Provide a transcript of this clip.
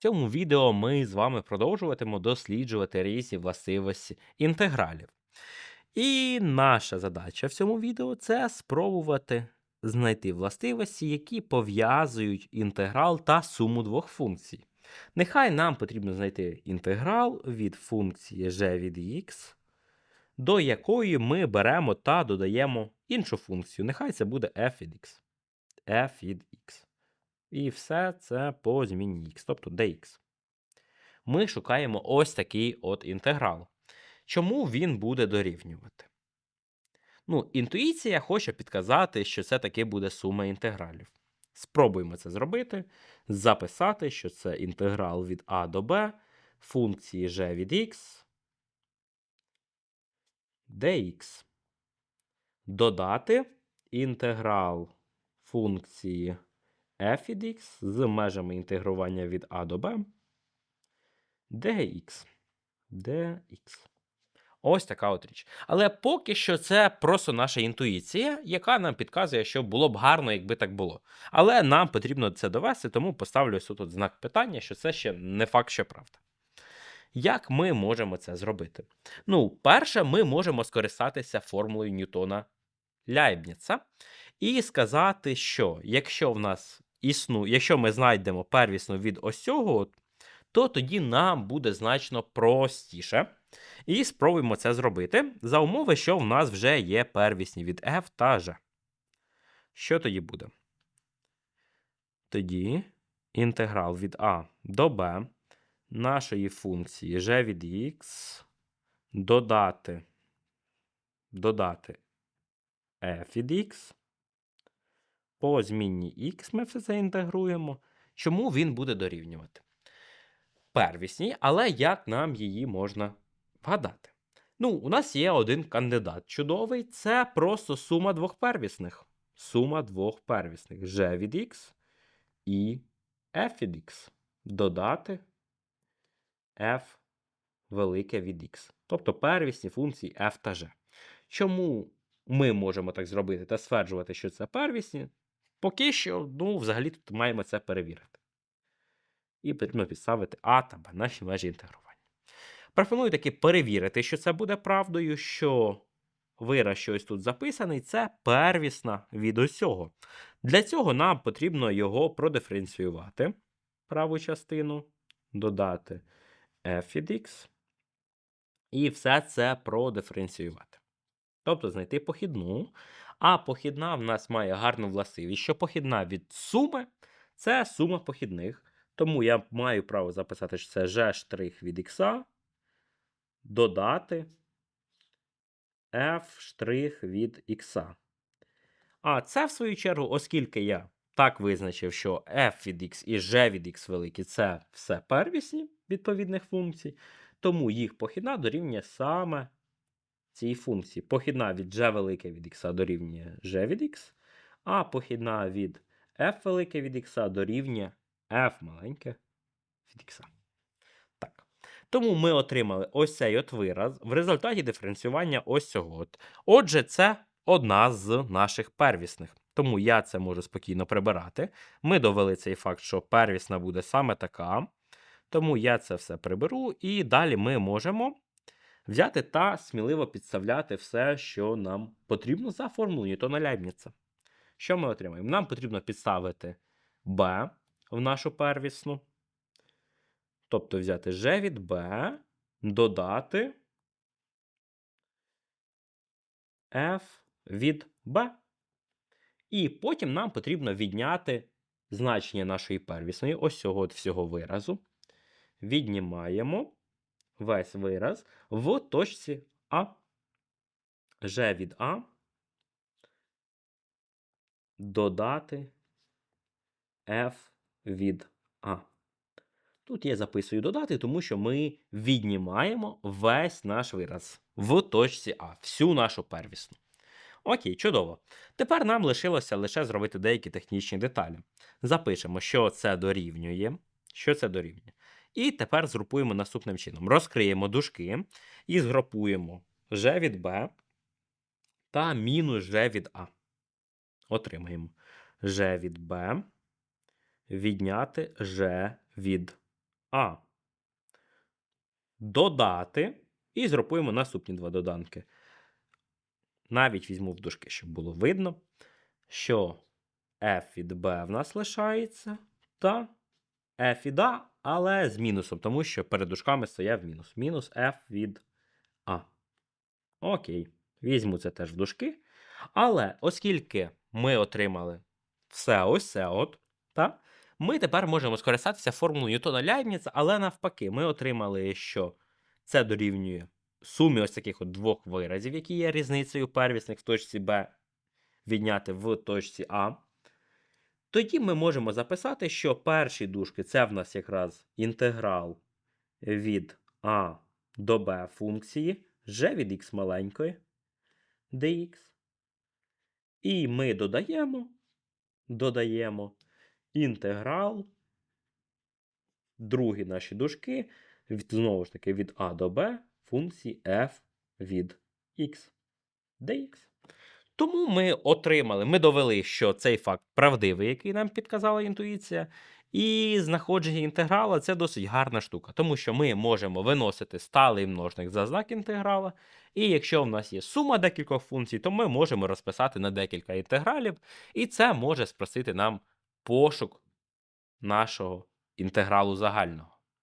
В цьому відео ми з вами продовжуватимемо досліджувати різні властивості інтегралів. І наша задача в цьому відео це спробувати знайти властивості, які пов'язують інтеграл та суму двох функцій. Нехай нам потрібно знайти інтеграл від функції g від x, до якої ми беремо та додаємо іншу функцію. Нехай це буде f від x. f від x. І все це по зміні x, тобто dx. Ми шукаємо ось такий от інтеграл. Чому він буде дорівнювати? Ну, інтуїція хоче підказати, що це таки буде сума інтегралів. Спробуємо це зробити, записати, що це інтеграл від a до b функції g від x dx. Додати інтеграл функції f x з межами інтегрування від a до b dx. dx. Ось така от річ. Але поки що це просто наша інтуїція, яка нам підказує, що було б гарно, якби так було. Але нам потрібно це довести, тому поставлю тут знак питання, що це ще не факт, що правда. Як ми можемо це зробити? Ну, перше, ми можемо скористатися формулою Ньютона Ляйбніца і сказати, що якщо в нас існує, якщо ми знайдемо первісну від ось цього, то тоді нам буде значно простіше. І спробуємо це зробити за умови, що в нас вже є первісні від f та g. Що тоді буде? Тоді інтеграл від a до b нашої функції g від x додати, додати f від x. По змінні x ми все це інтегруємо. Чому він буде дорівнювати? Первісній, але як нам її можна вгадати? Ну, у нас є один кандидат чудовий. Це просто сума двох первісних. Сума двох первісних g від x і f від x. Додати f велике від x. Тобто первісні функції f та g. Чому ми можемо так зробити та стверджувати, що це первісні? Поки що, ну, взагалі тут маємо це перевірити. І потрібно підставити А та Б наші межі інтегрування. Пропоную таки перевірити, що це буде правдою, що вираз, що ось тут записаний, це первісна від усього. Для цього нам потрібно його продиференціювати, праву частину, додати f від x, і все це продиференціювати. Тобто знайти похідну. А похідна в нас має гарну властивість, що похідна від суми це сума похідних. Тому я маю право записати, що це g' від x додати f' від x. А це, в свою чергу, оскільки я так визначив, що f від x і g від x великі це все первісні відповідних функцій, тому їх похідна дорівнює саме цій функції. Похідна від g велике від x дорівнює g від x, а похідна від f велике від x дорівнює f маленьке від x. Так. Тому ми отримали ось цей от вираз в результаті диференціювання ось цього. От. Отже, це одна з наших первісних. Тому я це можу спокійно прибирати. Ми довели цей факт, що первісна буде саме така. Тому я це все приберу, і далі ми можемо взяти та сміливо підставляти все, що нам потрібно за формулою Ньютона Ляйбніца. Що ми отримаємо? Нам потрібно підставити b в нашу первісну. Тобто взяти g від b, додати f від b. І потім нам потрібно відняти значення нашої первісної, ось цього от всього виразу. Віднімаємо весь вираз в точці А. G від А додати F від А. Тут я записую додати, тому що ми віднімаємо весь наш вираз в точці А, всю нашу первісну. Окей, чудово. Тепер нам лишилося лише зробити деякі технічні деталі. Запишемо, що це дорівнює. Що це дорівнює. І тепер згрупуємо наступним чином. Розкриємо дужки і згрупуємо g від b та мінус g від a. Отримаємо g від b відняти g від А. Додати. І згрупуємо наступні два доданки. Навіть візьму в дужки, щоб було видно, що f від b в нас лишається, та f від a, але з мінусом, тому що перед дужками стояв мінус. Мінус f від a. Окей. Візьму це теж в дужки. Але оскільки ми отримали все ось це от, та, ми тепер можемо скористатися формулою Ньютона Ляйбніца, але навпаки, ми отримали, що це дорівнює сумі ось таких от двох виразів, які є різницею первісних в точці Б відняти в точці А. Тоді ми можемо записати, що перші дужки це в нас якраз інтеграл від А до Б функції g від х маленької dx. І ми додаємо, додаємо інтеграл, другі наші дужки, від, знову ж таки, від А до Б функції f від x dx. Тому ми отримали, ми довели, що цей факт правдивий, який нам підказала інтуїція. І знаходження інтеграла це досить гарна штука, тому що ми можемо виносити сталий множник за знак інтеграла. І якщо в нас є сума декількох функцій, то ми можемо розписати на декілька інтегралів, і це може спростити нам пошук нашого інтегралу загального.